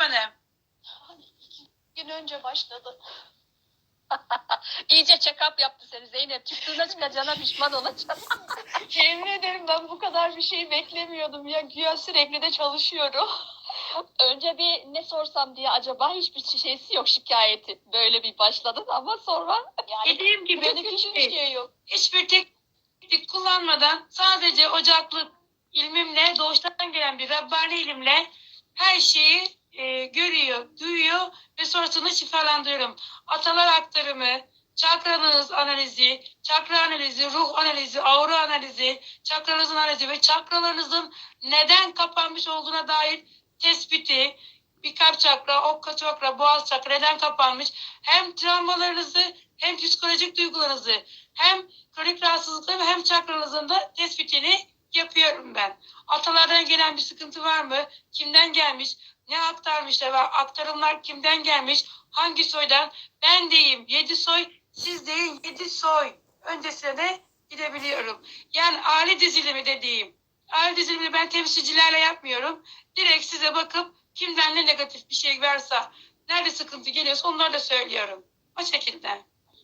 Hanım. gün önce başladı. İyice check-up yaptı seni Zeynep. Çıktığında çıkacağına pişman olacaksın. Yemin ederim ben bu kadar bir şey beklemiyordum ya. Güya sürekli de çalışıyorum. Önce bir ne sorsam diye acaba hiçbir şeysi yok şikayeti. Böyle bir başladın ama sonra Yani Dediğim gibi hiçbir şey yok. hiçbir teknik kullanmadan sadece ocaklık ilmimle doğuştan gelen bir Rabbani ilimle her şeyi e, görüyor, duyuyor ve sonrasında şifalandırıyorum. Atalar aktarımı, çakranız analizi, çakra analizi, ruh analizi, aura analizi, çakranızın analizi ve çakralarınızın neden kapanmış olduğuna dair tespiti, bir kalp çakra, okka çakra, boğaz çakra neden kapanmış, hem travmalarınızı hem psikolojik duygularınızı hem kronik rahatsızlıkları hem çakranızın da tespitini yapıyorum ben. Atalardan gelen bir sıkıntı var mı? Kimden gelmiş? Ne aktarmışlar? Ve aktarımlar kimden gelmiş? Hangi soydan? Ben deyim 7 soy, siz deyin 7 soy. Öncesine de gidebiliyorum. Yani aile dizilimi dediğim. Aile dizilimini ben temsilcilerle yapmıyorum. Direkt size bakıp kimden ne negatif bir şey varsa, nerede sıkıntı geliyorsa onları da söylüyorum. O şekilde.